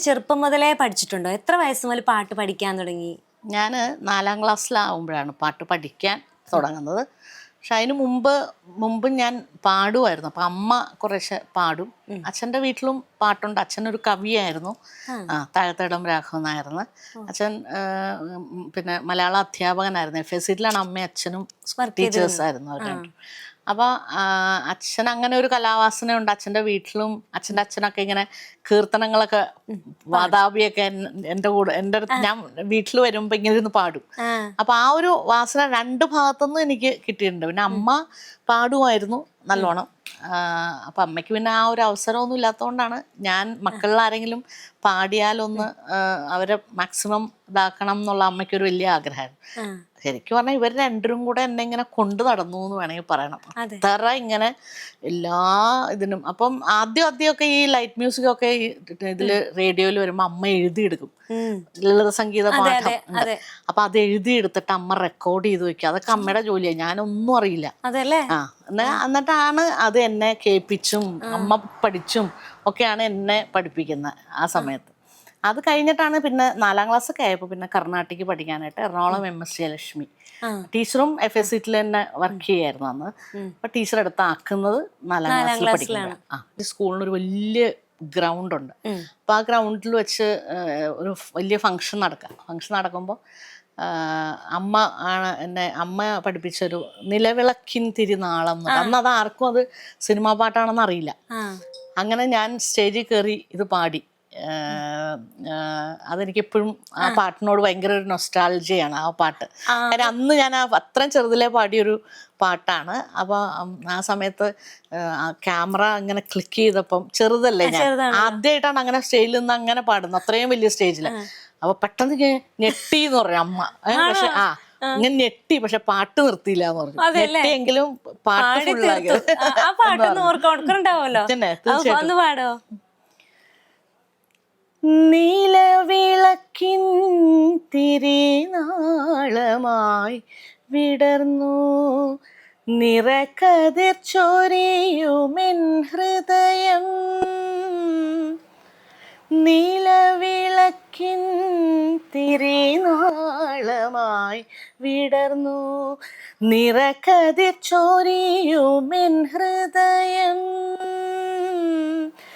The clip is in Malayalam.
ചെറുപ്പം മുതലേ പഠിച്ചിട്ടുണ്ടോ? എത്ര വയസ്സ് മുതൽ പാട്ട് പഠിക്കാൻ തുടങ്ങി? ഞാൻ നാലാം ക്ലാസ്സിലാവുമ്പോഴാണ് പാട്ട് പഠിക്കാൻ തുടങ്ങുന്നത്. പക്ഷെ അതിന് മുമ്പ് മുമ്പ് ഞാൻ പാടുമായിരുന്നു. അപ്പം അമ്മ കുറേശ്ശെ പാടും. അച്ഛന്റെ വീട്ടിലും പാട്ടുണ്ട്. അച്ഛനൊരു കവിയായിരുന്നു. ആ. താഴത്തേടം രാഘവൻ നായർന്ന്. അച്ഛൻ പിന്നെ മലയാള അധ്യാപകനായിരുന്നു. എഫ് എസ് സിയിലാണ് അമ്മയും അച്ഛനും ടീച്ചേഴ്സ് ആയിരുന്നു അവർ അപ്പോൾ അച്ഛൻ അങ്ങനെ ഒരു കലാവാസനയുണ്ട്. അച്ഛന്റെ വീട്ടിലും അച്ഛന്റെ അച്ഛനൊക്കെ ഇങ്ങനെ കീർത്തനങ്ങളൊക്കെ വാതാപിയൊക്കെ എന്റെ എന്റെ കൂടെ എന്റെ അടുത്ത് ഞാൻ വീട്ടിൽ വരുമ്പോൾ ഇങ്ങനെ ഇരുന്ന് പാടും. അപ്പോൾ അപ്പൊ ആ ഒരു വാസന രണ്ട് ഭാഗത്തുനിന്നും എനിക്ക് കിട്ടിയിട്ടുണ്ട്. പിന്നെ അമ്മ പാടുമായിരുന്നു നല്ലോണം. അപ്പം അമ്മയ്ക്ക് പിന്നെ ആ ഒരു അവസരമൊന്നും ഇല്ലാത്തതുകൊണ്ടാണ് ഞാൻ മക്കളിൽ ആരെങ്കിലും പാടിയാലൊന്ന് അവരെ മാക്സിമം ഇതാക്കണം എന്നുള്ള അമ്മയ്ക്കൊരു വലിയ ആഗ്രഹമായിരുന്നു. ശരിക്കും പറഞ്ഞാൽ ഇവർ രണ്ടും കൂടെ എന്നെ ഇങ്ങനെ കൊണ്ടു നടന്നു എന്ന് വേണമെങ്കിൽ പറയണം. അതെ. അത്ര ഇങ്ങനെ എല്ലാ ഇതിനും അപ്പം ആദ്യം ആദ്യമൊക്കെ ഈ ലൈറ്റ് മ്യൂസിക് ഒക്കെ ഈ ഇതിൽ റേഡിയോയിൽ വരുമ്പോൾ അമ്മ എഴുതിയെടുക്കും. ലളിത സംഗീത പാഠം. അപ്പൊ അത് എഴുതിയെടുത്തിട്ട് അമ്മ റെക്കോർഡ് ചെയ്ത് വെക്കുക അതൊക്കെ അമ്മയുടെ ജോലിയാണ് ഞാനൊന്നും അറിയില്ല. ആ എന്നിട്ടാണ് അത് എന്നെ കേൾപ്പിച്ചും അമ്മ പഠിച്ചും ഒക്കെയാണ് എന്നെ പഠിപ്പിക്കുന്നത് ആ സമയത്ത്. അത് കഴിഞ്ഞിട്ടാണ് പിന്നെ നാലാം ക്ലാസ് ഒക്കെ ആയപ്പോൾ പിന്നെ കർണാടകയ്ക്ക് പഠിക്കാനായിട്ട് എറണാകുളം എം എസ് ജയലക്ഷ്മി. ടീച്ചറും എഫ് എസ് സിറ്റിൽ തന്നെ വർക്ക് ചെയ്യായിരുന്നു അന്ന്. അപ്പൊ ടീച്ചർ എടുത്ത് ആക്കുന്നത് നാലാം ക്ലാസ്സിൽ പഠിക്കുന്നത് ആ. ഈ സ്കൂളിന് ഒരു വലിയ ഗ്രൗണ്ട് ഉണ്ട് അപ്പൊ ആ ഗ്രൗണ്ടിൽ വെച്ച് ഒരു വലിയ ഫങ്ഷൻ നടക്കാം. ഫങ്ഷൻ നടക്കുമ്പോൾ അമ്മ ആണ് എന്നെ അമ്മ പഠിപ്പിച്ചൊരു നിലവിളക്കിൻ തിരുനാളം. അന്ന് അത് ആർക്കും അത് സിനിമാ പാട്ടാണെന്ന് അറിയില്ല അങ്ങനെ ഞാൻ സ്റ്റേജിൽ കയറി ഇത് പാടി. അതെനിക്കെപ്പോഴും ആ പാട്ടിനോട് ഭയങ്കര ഒരു നൊസ്റ്റാൾജിയാണ് ആ പാട്ട്. കാരണം അന്ന് ഞാൻ ആ അത്രയും ചെറുതിലെ പാടിയൊരു പാട്ടാണ്. അപ്പോൾ ആ സമയത്ത് ക്യാമറ അങ്ങനെ ക്ലിക്ക് ചെയ്തപ്പം ചെറുതല്ലേ ഞാൻ. ആദ്യമായിട്ടാണ് അങ്ങനെ സ്റ്റേജിൽ നിന്ന് അങ്ങനെ പാടുന്നത്. അത്രയും വലിയ സ്റ്റേജിൽ അപ്പൊ പെട്ടെന്ന് ഞെട്ടി എന്ന് പറഞ്ഞു അമ്മ. പക്ഷെ ആ ഇങ്ങനെ ഞെട്ടി പക്ഷെ പാട്ട് നിർത്തിയില്ല എന്ന് പറഞ്ഞു ഞെട്ടിയെങ്കിലും പാട്ട് പാടി ഫുള്ളാക്കി തീർത്തു. ആ, ആ പാട്ടൊന്ന് ഓർക്ക ഓർക്കുന്നുണ്ടാവുമല്ലോ തന്നെ, അപ്പൊ ഒന്ന് പാടോ നീലവിളക്കിൻ തിരിനാളമായി വിടർന്നു. നിറക്കതിർ ചൊരിയുമെൻ ഹൃദയം. നീലവിളക്കിൻ തിരിനാളമായി വിടർന്നു. നിറക്കതിർ ചൊരിയുമെൻ ഹൃദയം.